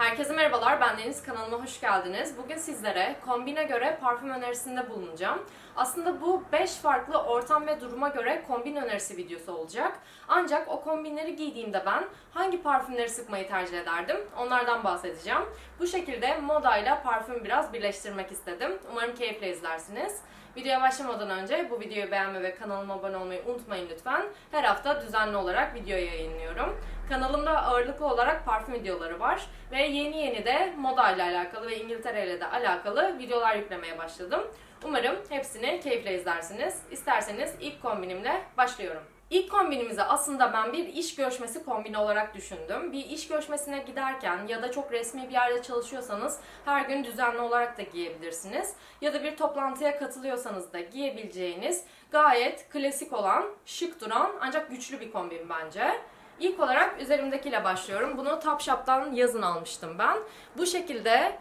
Herkese merhabalar, ben Deniz kanalıma hoş geldiniz. Bugün sizlere kombine göre parfüm önerisinde bulunacağım. Aslında bu 5 farklı ortam ve duruma göre kombin önerisi videosu olacak. Ancak o kombinleri giydiğimde ben hangi parfümleri sıkmayı tercih ederdim onlardan bahsedeceğim. Bu şekilde modayla parfüm biraz birleştirmek istedim. Umarım keyifle izlersiniz. Videoya başlamadan önce bu videoyu beğenme ve kanalıma abone olmayı unutmayın lütfen. Her hafta düzenli olarak video yayınlıyorum. Kanalımda ağırlıklı olarak parfüm videoları var ve yeni yeni de moda ile alakalı ve İngiltere ile de alakalı videolar yüklemeye başladım. Umarım hepsini keyifle izlersiniz. İsterseniz ilk kombinimle başlıyorum. İlk kombinimizi aslında ben bir iş görüşmesi kombini olarak düşündüm. Bir iş görüşmesine giderken ya da çok resmi bir yerde çalışıyorsanız her gün düzenli olarak da giyebilirsiniz. Ya da bir toplantıya katılıyorsanız da giyebileceğiniz gayet klasik olan, şık duran ancak güçlü bir kombin bence. İlk olarak üzerimdekiyle başlıyorum. Bunu Topshop'tan yazın almıştım ben. Bu şekilde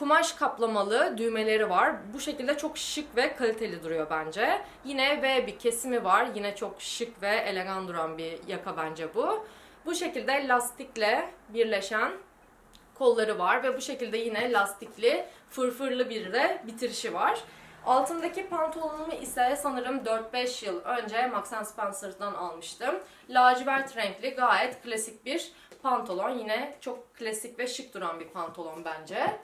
kumaş kaplamalı düğmeleri var. Bu şekilde çok şık ve kaliteli duruyor bence. Yine V bir kesimi var. Yine çok şık ve elegan duran bir yaka bence bu. Bu şekilde lastikle birleşen kolları var ve bu şekilde yine lastikli, fırfırlı bir de bitirişi var. Altındaki pantolonumu ise sanırım 4-5 yıl önce Max Spencer'dan almıştım. Lacivert renkli gayet klasik bir pantolon. Yine çok klasik ve şık duran bir pantolon bence.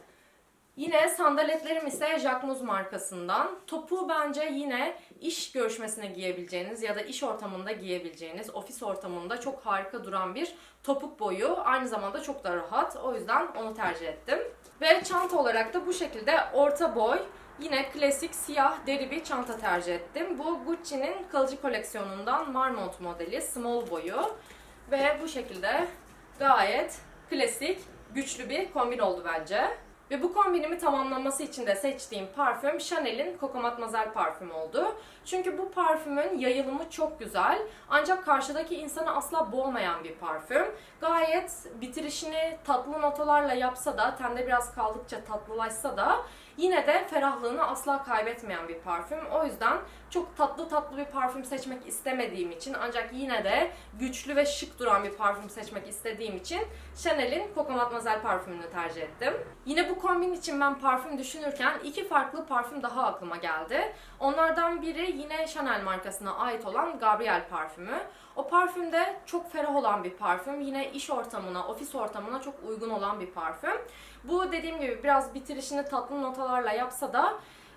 Yine sandaletlerim ise Jacquemus markasından. Topuğu bence yine iş görüşmesine giyebileceğiniz ya da iş ortamında giyebileceğiniz, ofis ortamında çok harika duran bir topuk boyu. Aynı zamanda çok da rahat. O yüzden onu tercih ettim. Ve çanta olarak da bu şekilde orta boy, yine klasik siyah deri bir çanta tercih ettim. Bu Gucci'nin kalıcı koleksiyonundan Marmont modeli small boyu. Ve bu şekilde gayet klasik, güçlü bir kombin oldu bence. Ve bu kombinimi tamamlaması için de seçtiğim parfüm Chanel'in Coco Mademoiselle parfüm oldu. Çünkü bu parfümün yayılımı çok güzel ancak karşıdaki insanı asla boğmayan bir parfüm. Gayet bitirişini tatlı notalarla yapsa da, tende biraz kaldıkça tatlılaşsa da yine de ferahlığını asla kaybetmeyen bir parfüm. O yüzden çok tatlı tatlı bir parfüm seçmek istemediğim için ancak yine de güçlü ve şık duran bir parfüm seçmek istediğim için Chanel'in Coco Mademoiselle parfümünü tercih ettim. Yine bu kombin için ben parfüm düşünürken iki farklı parfüm daha aklıma geldi. Onlardan biri yine Chanel markasına ait olan Gabrielle parfümü. O parfüm de çok ferah olan bir parfüm. Yine iş ortamına, ofis ortamına çok uygun olan bir parfüm. Bu dediğim gibi biraz bitirişini tatlı notalarla yapsa da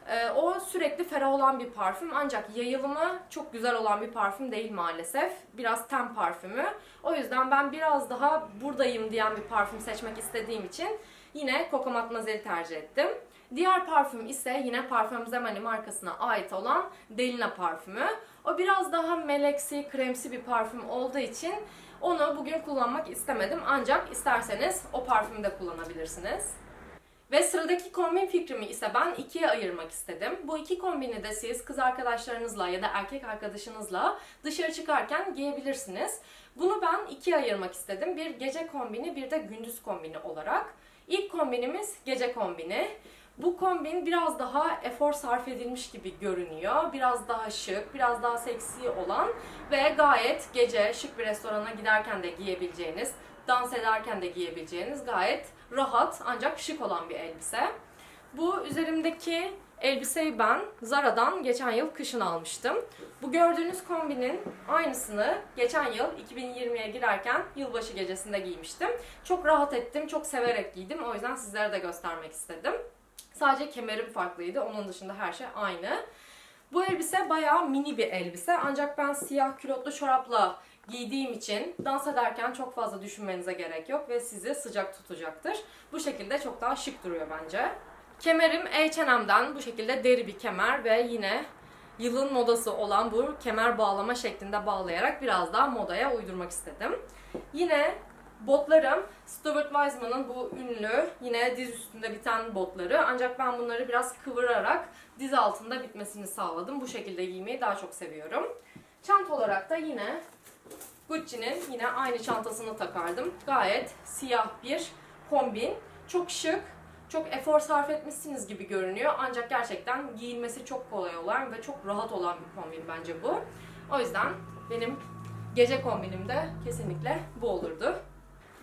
e, o sürekli ferah olan bir parfüm ancak yayılımı çok güzel olan bir parfüm değil maalesef. Biraz ten parfümü. O yüzden ben biraz daha buradayım diyen bir parfüm seçmek istediğim için yine Coco Mademoiselle'i tercih ettim. Diğer parfüm ise yine Parfum Zemani markasına ait olan Delina parfümü. O biraz daha meleksi, kremsi bir parfüm olduğu için onu bugün kullanmak istemedim. Ancak isterseniz o parfümü de kullanabilirsiniz. Ve sıradaki kombin fikrimi ise ben ikiye ayırmak istedim. Bu iki kombini de siz kız arkadaşlarınızla ya da erkek arkadaşınızla dışarı çıkarken giyebilirsiniz. Bunu ben ikiye ayırmak istedim. Bir gece kombini bir de gündüz kombini olarak. İlk kombinimiz gece kombini. Bu kombin biraz daha efor sarf edilmiş gibi görünüyor. Biraz daha şık, biraz daha seksi olan ve gayet gece şık bir restorana giderken de giyebileceğiniz, dans ederken de giyebileceğiniz gayet rahat ancak şık olan bir elbise. Bu üzerimdeki elbiseyi ben Zara'dan geçen yıl kışın almıştım. Bu gördüğünüz kombinin aynısını geçen yıl 2020'ye girerken yılbaşı gecesinde giymiştim. Çok rahat ettim, çok severek giydim. O yüzden sizlere de göstermek istedim. Sadece kemerim farklıydı. Onun dışında her şey aynı. Bu elbise bayağı mini bir elbise. Ancak ben siyah külotlu çorapla giydiğim için dans ederken çok fazla düşünmenize gerek yok ve sizi sıcak tutacaktır. Bu şekilde çok daha şık duruyor bence. Kemerim H&M'den bu şekilde deri bir kemer ve yine yılın modası olan bu kemer bağlama şeklinde bağlayarak biraz daha modaya uydurmak istedim. Yine Botlarım Stuart Weitzman'ın bu ünlü yine diz üstünde biten botları. Ancak ben bunları biraz kıvırarak diz altında bitmesini sağladım. Bu şekilde giymeyi daha çok seviyorum. Çanta olarak da yine Gucci'nin yine aynı çantasını takardım. Gayet siyah bir kombin. Çok şık, çok efor sarf etmişsiniz gibi görünüyor. Ancak gerçekten giyilmesi çok kolay olan ve çok rahat olan bir kombin bence bu. O yüzden benim gece kombinim de kesinlikle bu olurdu.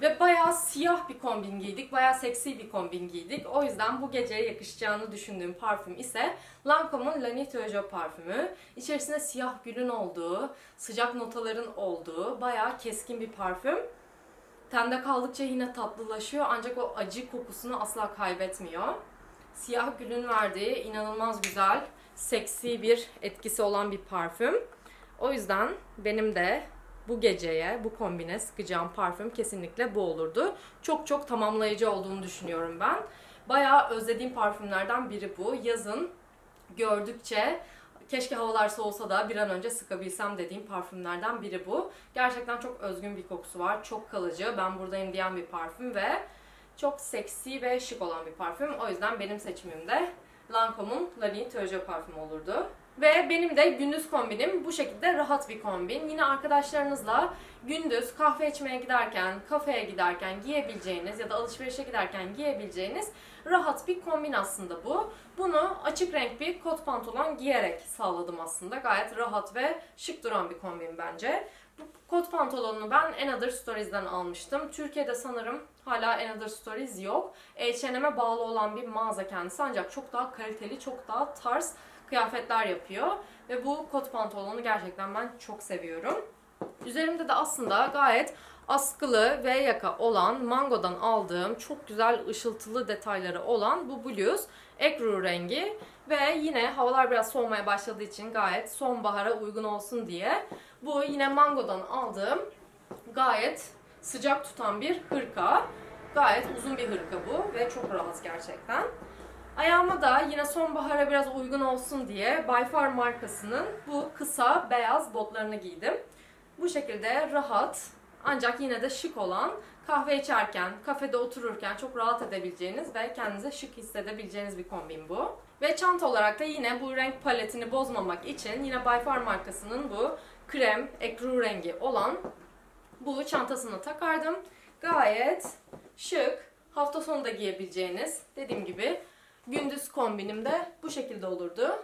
Ve bayağı siyah bir kombin giydik. Bayağı seksi bir kombin giydik. O yüzden bu geceye yakışacağını düşündüğüm parfüm ise Lancome'un La Nuit parfümü. İçerisinde siyah gülün olduğu, sıcak notaların olduğu bayağı keskin bir parfüm. Tende kaldıkça yine tatlılaşıyor ancak o acı kokusunu asla kaybetmiyor. Siyah gülün verdiği inanılmaz güzel, seksi bir etkisi olan bir parfüm. O yüzden benim de bu geceye, bu kombine sıkacağım parfüm kesinlikle bu olurdu. Çok çok tamamlayıcı olduğunu düşünüyorum ben. Bayağı özlediğim parfümlerden biri bu. Yazın gördükçe keşke havalar soğusa da bir an önce sıkabilsem dediğim parfümlerden biri bu. Gerçekten çok özgün bir kokusu var. Çok kalıcı. Ben buradayım diyen bir parfüm ve çok seksi ve şık olan bir parfüm. O yüzden benim seçimim de Lancome'un La Nuit Jour parfümü olurdu. Ve benim de gündüz kombinim bu şekilde rahat bir kombin. Yine arkadaşlarınızla gündüz kahve içmeye giderken, kafeye giderken giyebileceğiniz ya da alışverişe giderken giyebileceğiniz rahat bir kombin aslında bu. Bunu açık renk bir kot pantolon giyerek sağladım aslında. Gayet rahat ve şık duran bir kombin bence. Bu kot pantolonunu ben Another Stories'den almıştım. Türkiye'de sanırım hala Another Stories yok. H&M'e bağlı olan bir mağaza kendisi ancak çok daha kaliteli, çok daha tarz kıyafetler yapıyor. Ve bu kot pantolonu gerçekten ben çok seviyorum. Üzerimde de aslında gayet askılı V yaka olan Mango'dan aldığım çok güzel ışıltılı detayları olan bu bluz ekru rengi ve yine havalar biraz soğumaya başladığı için gayet sonbahara uygun olsun diye bu yine Mango'dan aldığım gayet sıcak tutan bir hırka. Gayet uzun bir hırka bu ve çok rahat gerçekten. Ayağıma da yine sonbahara biraz uygun olsun diye By Far markasının bu kısa beyaz botlarını giydim. Bu şekilde rahat ancak yine de şık olan kahve içerken, kafede otururken çok rahat edebileceğiniz ve kendinize şık hissedebileceğiniz bir kombin bu. Ve çanta olarak da yine bu renk paletini bozmamak için yine By Far markasının bu krem, ekru rengi olan bu çantasını takardım. Gayet şık, hafta sonu da giyebileceğiniz dediğim gibi gündüz kombinim de bu şekilde olurdu.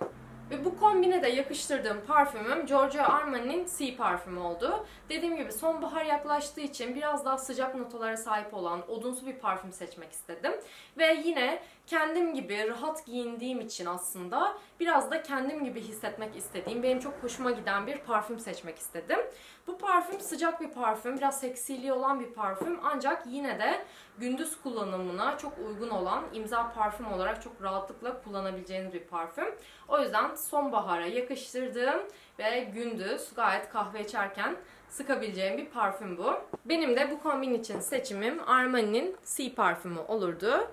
Ve bu kombine de yakıştırdığım parfümüm Giorgio Armani'nin Sea parfümü oldu. Dediğim gibi sonbahar yaklaştığı için biraz daha sıcak notalara sahip olan odunsu bir parfüm seçmek istedim. Ve yine kendim gibi rahat giyindiğim için aslında biraz da kendim gibi hissetmek istediğim, benim çok hoşuma giden bir parfüm seçmek istedim. Bu parfüm sıcak bir parfüm, biraz seksiliği olan bir parfüm ancak yine de gündüz kullanımına çok uygun olan imza parfüm olarak çok rahatlıkla kullanabileceğiniz bir parfüm. O yüzden sonbahara yakıştırdığım ve gündüz gayet kahve içerken sıkabileceğim bir parfüm bu. Benim de bu kombin için seçimim Armani'nin Sea parfümü olurdu.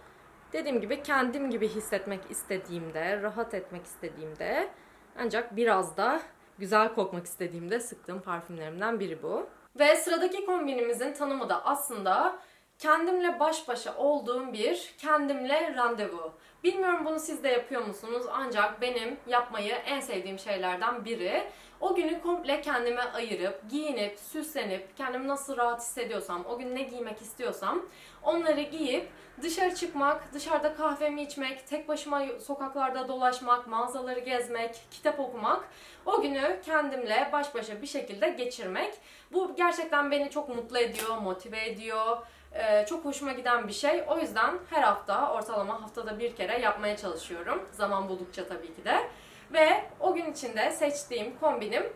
Dediğim gibi kendim gibi hissetmek istediğimde, rahat etmek istediğimde ancak biraz da güzel kokmak istediğimde sıktığım parfümlerimden biri bu. Ve sıradaki kombinimizin tanımı da aslında kendimle baş başa olduğum bir kendimle randevu. Bilmiyorum bunu siz de yapıyor musunuz ancak benim yapmayı en sevdiğim şeylerden biri. O günü komple kendime ayırıp, giyinip, süslenip, kendimi nasıl rahat hissediyorsam, o gün ne giymek istiyorsam onları giyip dışarı çıkmak, dışarıda kahvemi içmek, tek başıma sokaklarda dolaşmak, mağazaları gezmek, kitap okumak, o günü kendimle baş başa bir şekilde geçirmek. Bu gerçekten beni çok mutlu ediyor, motive ediyor. Ee, çok hoşuma giden bir şey. O yüzden her hafta ortalama haftada bir kere yapmaya çalışıyorum. Zaman buldukça tabii ki de. Ve o gün içinde seçtiğim kombinim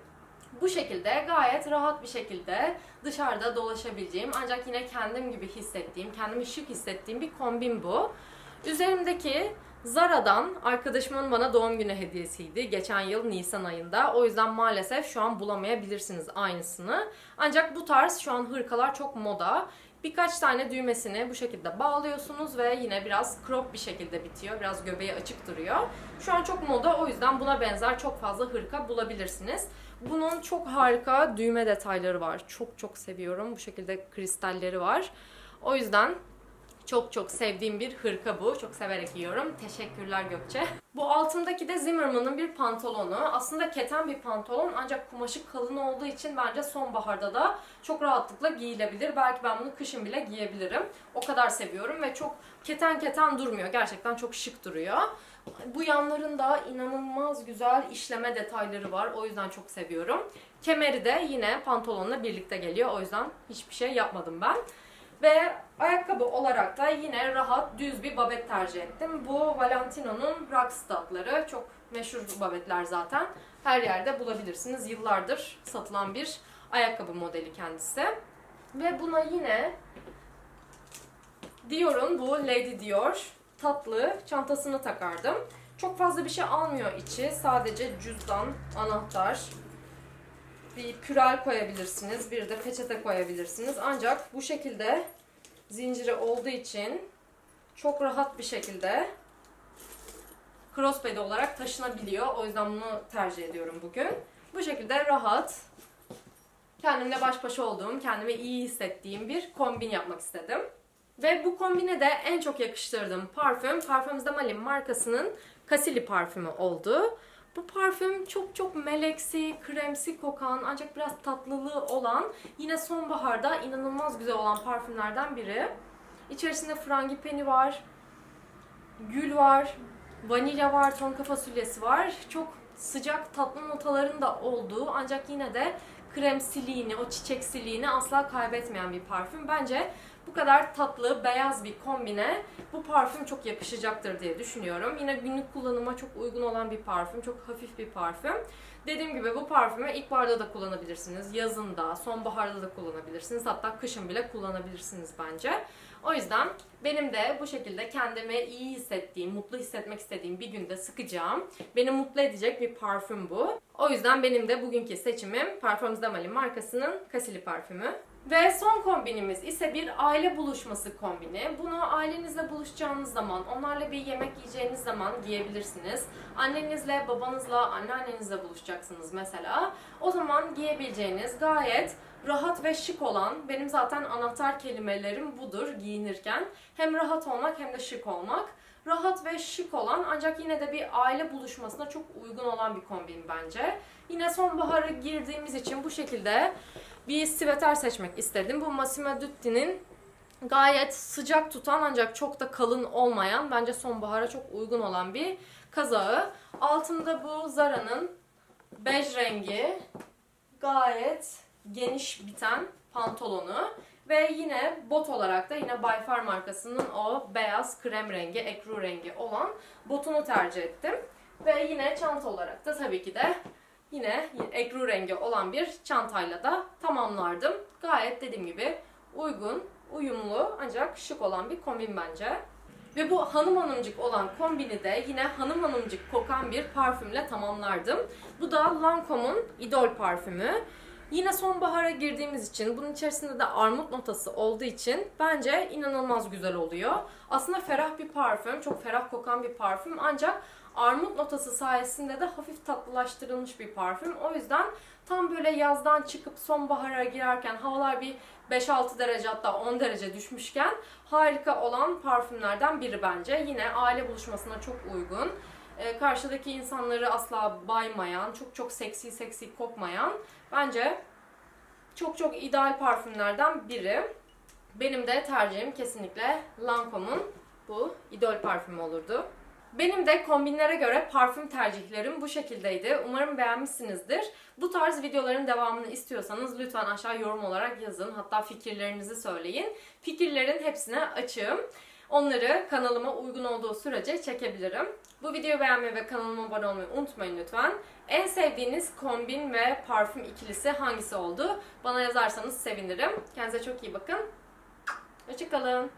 bu şekilde gayet rahat bir şekilde dışarıda dolaşabileceğim ancak yine kendim gibi hissettiğim, kendimi şık hissettiğim bir kombin bu. Üzerimdeki Zara'dan arkadaşımın bana doğum günü hediyesiydi. Geçen yıl Nisan ayında. O yüzden maalesef şu an bulamayabilirsiniz aynısını. Ancak bu tarz şu an hırkalar çok moda. Birkaç tane düğmesini bu şekilde bağlıyorsunuz ve yine biraz crop bir şekilde bitiyor. Biraz göbeği açık duruyor. Şu an çok moda o yüzden buna benzer çok fazla hırka bulabilirsiniz. Bunun çok harika düğme detayları var. Çok çok seviyorum. Bu şekilde kristalleri var. O yüzden çok çok sevdiğim bir hırka bu. Çok severek giyiyorum. Teşekkürler Gökçe. Bu altındaki de Zimmerman'ın bir pantolonu. Aslında keten bir pantolon ancak kumaşı kalın olduğu için bence sonbaharda da çok rahatlıkla giyilebilir. Belki ben bunu kışın bile giyebilirim. O kadar seviyorum ve çok keten keten durmuyor. Gerçekten çok şık duruyor. Bu yanlarında inanılmaz güzel işleme detayları var. O yüzden çok seviyorum. Kemeri de yine pantolonla birlikte geliyor. O yüzden hiçbir şey yapmadım ben. Ve ayakkabı olarak da yine rahat düz bir babet tercih ettim. Bu Valentino'nun Rockstad'ları. Çok meşhur babetler zaten. Her yerde bulabilirsiniz. Yıllardır satılan bir ayakkabı modeli kendisi. Ve buna yine Dior'un bu Lady Dior tatlı çantasını takardım. Çok fazla bir şey almıyor içi. Sadece cüzdan, anahtar, bir pürel koyabilirsiniz. Bir de peçete koyabilirsiniz. Ancak bu şekilde zinciri olduğu için çok rahat bir şekilde crossbody olarak taşınabiliyor. O yüzden bunu tercih ediyorum bugün. Bu şekilde rahat, kendimle baş başa olduğum, kendimi iyi hissettiğim bir kombin yapmak istedim. Ve bu kombine de en çok yakıştırdığım parfüm, Parfums de Malin markasının Casilli parfümü oldu. Bu parfüm çok çok meleksi, kremsi kokan ancak biraz tatlılığı olan yine sonbaharda inanılmaz güzel olan parfümlerden biri. İçerisinde frangipani var, gül var, vanilya var, tonka fasulyesi var. Çok sıcak tatlı notaların da olduğu ancak yine de kremsiliğini, o çiçeksiliğini asla kaybetmeyen bir parfüm. Bence bu kadar tatlı, beyaz bir kombine bu parfüm çok yakışacaktır diye düşünüyorum. Yine günlük kullanıma çok uygun olan bir parfüm, çok hafif bir parfüm. Dediğim gibi bu parfümü ilkbaharda da kullanabilirsiniz, yazında, sonbaharda da kullanabilirsiniz. Hatta kışın bile kullanabilirsiniz bence. O yüzden benim de bu şekilde kendimi iyi hissettiğim, mutlu hissetmek istediğim bir günde sıkacağım. Beni mutlu edecek bir parfüm bu. O yüzden benim de bugünkü seçimim Parfums de Malin markasının Casilli parfümü. Ve son kombinimiz ise bir aile buluşması kombini. Bunu ailenizle buluşacağınız zaman, onlarla bir yemek yiyeceğiniz zaman giyebilirsiniz. Annenizle, babanızla, anneannenizle buluşacaksınız mesela. O zaman giyebileceğiniz gayet rahat ve şık olan, benim zaten anahtar kelimelerim budur giyinirken. Hem rahat olmak hem de şık olmak. Rahat ve şık olan ancak yine de bir aile buluşmasına çok uygun olan bir kombin bence. Yine sonbahara girdiğimiz için bu şekilde bir siveter seçmek istedim. Bu Massimo Dutti'nin gayet sıcak tutan ancak çok da kalın olmayan bence sonbahara çok uygun olan bir kazağı. Altında bu Zara'nın bej rengi gayet geniş biten pantolonu ve yine bot olarak da yine Bayfar markasının o beyaz krem rengi, ekru rengi olan botunu tercih ettim. Ve yine çanta olarak da tabii ki de yine ekru rengi olan bir çantayla da tamamlardım. Gayet dediğim gibi uygun, uyumlu ancak şık olan bir kombin bence. Ve bu hanım hanımcık olan kombini de yine hanım hanımcık kokan bir parfümle tamamlardım. Bu da Lancome'un idol parfümü. Yine sonbahara girdiğimiz için bunun içerisinde de armut notası olduğu için bence inanılmaz güzel oluyor. Aslında ferah bir parfüm, çok ferah kokan bir parfüm ancak armut notası sayesinde de hafif tatlılaştırılmış bir parfüm. O yüzden tam böyle yazdan çıkıp sonbahara girerken havalar bir 5-6 derece hatta 10 derece düşmüşken harika olan parfümlerden biri bence. Yine aile buluşmasına çok uygun. Ee, karşıdaki insanları asla baymayan, çok çok seksi seksi kokmayan bence çok çok ideal parfümlerden biri. Benim de tercihim kesinlikle Lancome'un bu idol parfümü olurdu. Benim de kombinlere göre parfüm tercihlerim bu şekildeydi. Umarım beğenmişsinizdir. Bu tarz videoların devamını istiyorsanız lütfen aşağı yorum olarak yazın. Hatta fikirlerinizi söyleyin. Fikirlerin hepsine açığım. Onları kanalıma uygun olduğu sürece çekebilirim. Bu videoyu beğenmeyi ve kanalıma abone olmayı unutmayın lütfen. En sevdiğiniz kombin ve parfüm ikilisi hangisi oldu? Bana yazarsanız sevinirim. Kendinize çok iyi bakın. Hoşçakalın.